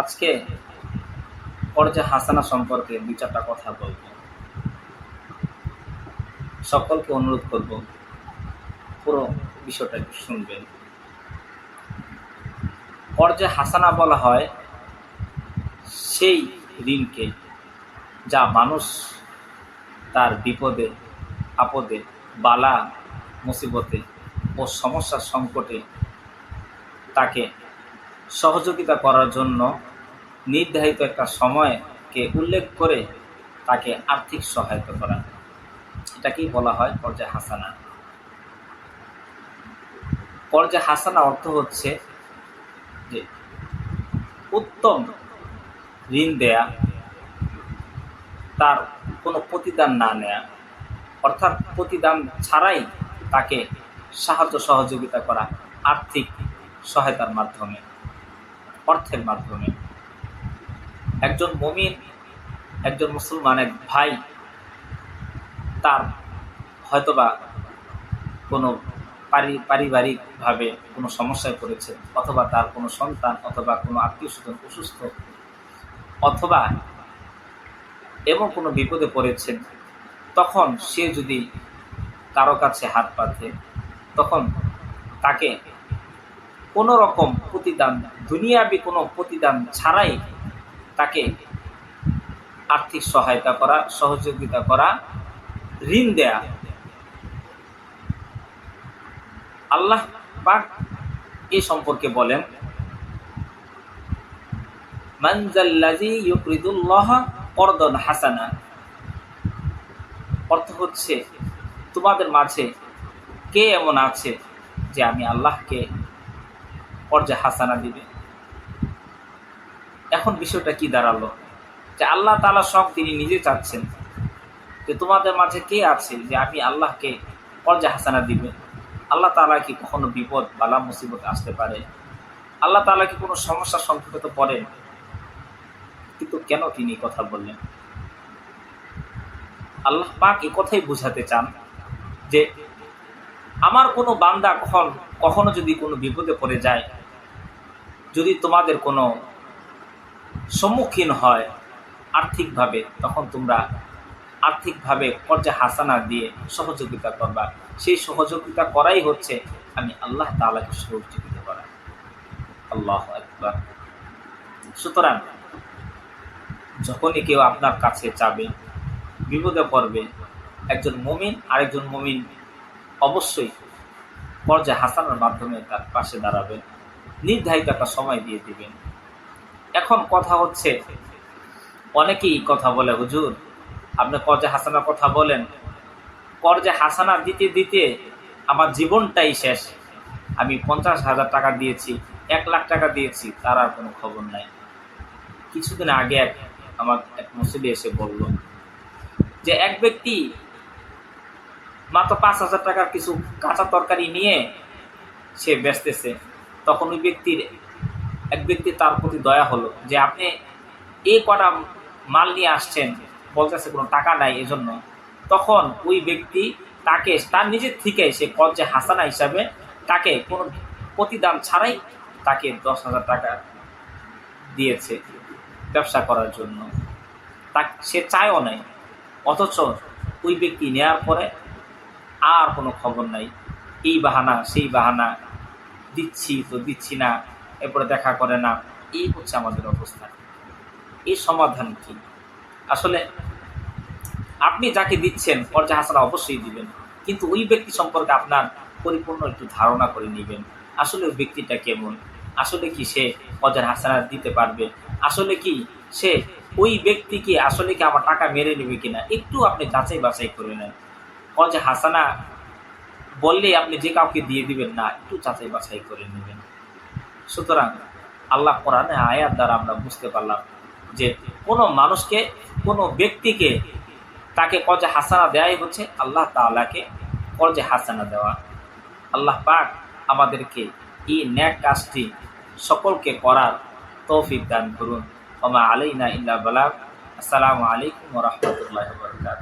আজকে পর্যা হাসানা সম্পর্কে দু চারটা কথা বলব। সকলকে অনুরোধ করব পুরো বিষয়টা শুনবেন। পর্যা হাসানা বলা হয়, সেই ঋণকে যা মানুষ তার বিপদে, আপদে, বালা, মুসিবতে ও সমস্যার সংকটে তাকে সহযোগিতা করার জন্য নির্ধারিত একটা সময়কে উল্লেখ করে তাকে আর্থিক সহায়তা করা। এটাকেই বলা হয় পর্যায় হাসানা। পর্যায় হাসানা অর্থ হচ্ছে যে উত্তম ঋণ দেয়া, তার কোনো প্রতিদান না নেয়া, অর্থাৎ প্রতিদান ছাড়াই তাকে সাহায্য সহযোগিতা করা আর্থিক সহায়তার মাধ্যমে। অর্থের মাধ্যমে। একজন মমিন, একজন মুসলমান, এক ভাই, তার হয়তোবা কোনো পারি, পারিবারিকভাবে কোনো সমস্যায় পড়েছে, অথবা তার কোনো সন্তান, অথবা কোনো আত্মীয় স্বজন অসুস্থ, অথবা এমন কোনো বিপদে পড়েছেন তখন সে যদি কারও কাছে হাত পাতে তখন তাকে কোনো রকম প্রতিদান, দুনিয়াবি কোনো প্রতিদান ছাড়াই তাকে আর্থিক সহায়তা করা, সহযোগিতা করা, ঋণ দেয়া। আল্লাহ পাক এ সম্পর্কে বলেন মানজাল্লাজি হাসানা। অর্থ হচ্ছে, তোমাদের মাঝে কে এমন আছে যে আমি আল্লাহকে পর্যায়ে হাসানা দিবে। এখন বিষয়টা কি দাঁড়াল? যে আল্লাহ তালা সব তিনি নিজে চাচ্ছেন। যে তোমাদের মাঝে কে আছে যে আমি আল্লাহকে পর্যায়ে হাসানা দিবে? আল্লাহ তালা কি কখনো বিপদ বালা মুসিবত আসতে পারে? আল্লাহ তালা কি কোনো সমস্যার সংকটে পড়েন কিন্তু কেন তিনি কথা বললেন? আল্লাহ পাক এ কথাই বুঝাতে চান যে আমার কোনো বান্দা কখন কখনো যদি কোনো বিপদে পড়ে যায় যদি তোমাদের কোনো সম্মুখীন হয় আর্থিকভাবে, তখন তোমরা আর্থিকভাবে পর্যায়ে হাসানা দিয়ে সহযোগিতা করবা। সেই সহযোগিতা করাই হচ্ছে আমি আল্লাহ তালাকে সহযোগিতা করা আল্লাহ একবার সুতরাং যখনই কেউ আপনার কাছে যাবে, বিপদে পড়বে, একজন মমিন আরেকজন মমিন অবশ্যই পর্যায়ে হাসানোর মাধ্যমে তার পাশে দাঁড়াবেন নির্ধারিত একটা সময় দিয়ে দিবেন। এখন কথা হচ্ছে, অনেকেই কথা বলে, হুজুর, আপনি কর্জে হাসানার কথা বলেন। কর্জে হাসানা দিতে দিতে আমার জীবনটাই শেষ। আমি পঞ্চাশ হাজার টাকা দিয়েছি, এক লাখ টাকা দিয়েছি, তার আর কোনো খবর নাই। কিছুদিন আগে এক, আমার এক মুসলি এসে বলল যে, এক ব্যক্তি মাত্র পাঁচ হাজার টাকার কিছু কাঁচা তরকারি নিয়ে সে বেচতেছে তখন ওই ব্যক্তির, এক ব্যক্তি তার প্রতি দয়া হলো যে আপনি এই কটা মাল নিয়ে আসছেন, বলতেছে কোনো টাকা নাই এজন্য। তখন ওই ব্যক্তি তাকে, তার নিজের থেকে সে কর্জে হাসানা হিসাবে তাকে কোনো প্রতিদান ছাড়াই তাকে দশ হাজার টাকা দিয়েছে ব্যবসা করার জন্য। তা সে চায়ও নাই, অথচ ওই ব্যক্তি নেওয়ার পরে আর কোনো খবর নাই। এই বাহানা, সেই বাহানা দিচ্ছি তো দিচ্ছি না, এরপরে দেখা করে না। এই হচ্ছে আমাদের অবস্থা। এই সমাধান কি? আসলে আপনি যাকে দিচ্ছেন পর্যায় হাসানা অবশ্যই দিবেন। কিন্তু ওই ব্যক্তি সম্পর্কে আপনার পরিপূর্ণ একটু ধারণা করে নেবেন। আসলে ওই ব্যক্তিটা কেমন? আসলে কি সে পর্যায় হাসানা দিতে পারবে? আসলে কি সে ওই ব্যক্তিকে, আসলে কি আমার টাকা মেরে নেবে কিনা? একটু আপনি যাচাই বাছাই করে নেন। পর্যায় হাসানা বললেই আপনি যে কাউকে দিয়ে দিবেন না, একটু যাচাই বাছাই করে নেবেন। সুতরাং আল্লাহ কোরআনে আয়াত দ্বারা আমরা বুঝতে পারলাম যে কোনো মানুষকে, কোনো ব্যক্তিকে তাকে কজে হাসানা দেওয়াই হচ্ছে আল্লাহ তালাকে কজে হাসানা দেওয়া। আল্লাহ পাক আমাদেরকে এই ন্যাক কাজটি সকলকে করার তৌফিক দান করুন। ওমা আলাইনা ইল্লা বালাক আসসালামু আলাইকুম রহমতুল্লাহ বরকাত